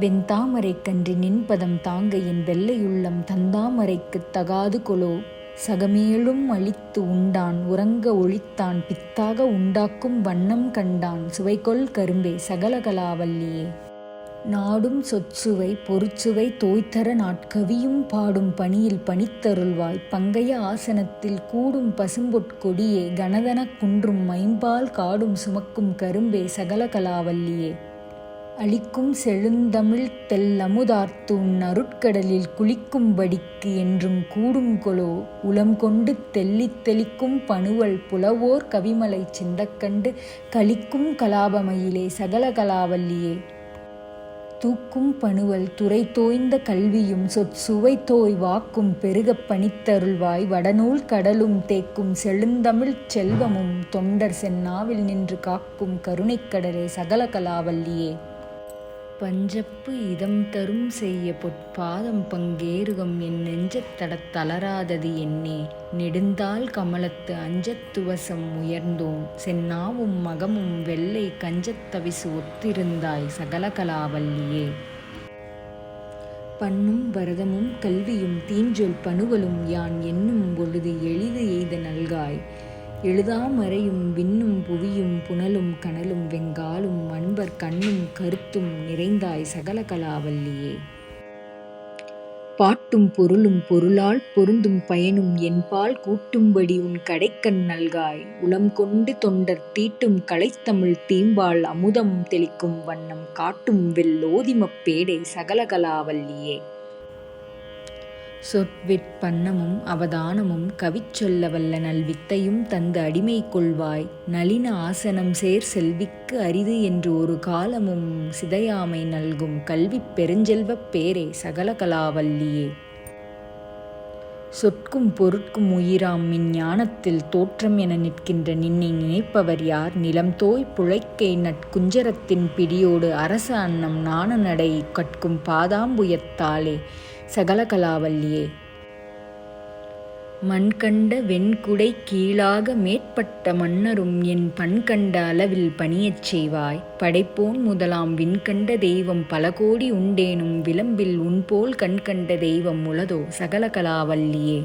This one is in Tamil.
வெண்தாமரைக் கன்றி நின்பதம் தாங்க என் வெள்ளையுள்ளம் தந்தாமரைக்குத் தகாது கொலோ. சகமேலும் அளித்து உண்டான் உறங்க ஒழித்தான் பித்தாக உண்டாக்கும் வண்ணம் கண்டான் சுவைகொள் கரும்பே சகலகலாவல்லியே நாடும் சொற்சுவை பொறுச்சுவை தோய்த்தர நாட்கவியும் பாடும் பணியில் பணித்தருள்வாய். பங்கைய ஆசனத்தில் கூடும் பசும்பொற்கொடியே கனதனக் குன்றும் மைம்பால் காடும் சுமக்கும் கரும்பே சகலகலாவல்லியே அளிக்கும் செழுந்தமிழ்த் தெள்ளமுதார்த்து நருட்கடலில் அருட்கடலில் குளிக்கும்படிக்கு என்றும் கூடுங்கொலோ உளம்கொண்டு தெல்லித் தெளிக்கும் பனுவல் புலவோர் கவிமலைச் சிந்தக்கண்டு கலாபமையிலே கலாபமயிலே சகலகலாவல்லியே தூக்கும் பணுவல் துறை தோய்ந்த கல்வியும் சொற்சுவை தோய் வாக்கும் பெருகப் பணித்தருள்வாய் வடநூல் கடலும் தேக்கும் செழுந்தமிழ்ச் செல்வமும் தொண்டர் செந்நாவில் நின்று காக்கும் கருணைக்கடலே சகலகலாவல்லியே பஞ்சப்பு இதம் தரும் செய்ய பொற்பாதம் பங்கேறுகம் என் நெஞ்சத் தடத் தளராதது என்னே. நெடுந்தால் கமலத்து அஞ்சத்துவசம் உயர்ந்தோம். சென்னாவும் மகமும் வெள்ளை கஞ்சத் தவிசு ஒத்திருந்தாய் சகலகலாவல்லியே பண்ணும் பரதமும் கல்வியும் தீஞ்சொல் பனுவலும் யான் என்னும் பொழுது எளிது எய்த நல்காய். எழுதாமறையும் விண்ணும் புவியும் புனலும் கனலும் வெங்காலும் அன்பர் கண்ணும் கருத்தும் நிறைந்தாய் சகலகலாவல்லியே பாட்டும் பொருளும் பொருளால் பொருந்தும் பயனும் என்பால் கூட்டும்படி உன் கடைக்கண் நல்காய். உளம் கொண்டு தொண்டர் தீட்டும் கலைத்தமிழ் தீம்பால் அமுதம் தெளிக்கும் வண்ணம் காட்டும் வெள்ளோதிமப் பேடை சகலகலாவல்லியே சொற்விற் பண்ணமும் அவதானமும் கவிச்சொல்ல வல்ல நல்வித்தையும் தந்து அடிமை கொள்வாய் நளின ஆசனம் சேர் செல்விக்கு அரிது என்று ஒரு காலமும் சிதையாமை நல்கும் கல்வி பெருஞ்செல்வப் பேரே சகலகலாவல்லியே சொற்கும் பொருட்கும் உயிராம் மின் ஞானத்தில் தோற்றம் என நிற்கின்ற நின்னை நினைப்பவர் யார்? நிலம் தோய் புழைக்கை நட்குஞ்சரத்தின் பிடியோடு அரச அன்னம் நாண நடை கற்கும் பாதாம்புயத்தாலே சகலகலாவல்லியே. மண்கண்ட வெண்குடை கீழாக மேற்பட்ட மன்னரும் என் பண்கண்ட அளவில் பணியச் செய்வாய். படைப்போன் முதலாம் விண்கண்ட தெய்வம் பல கோடி உண்டேனும் விளம்பில் உன்போல் கண்கண்ட தெய்வம் உளதோ சகலகலாவல்லியே.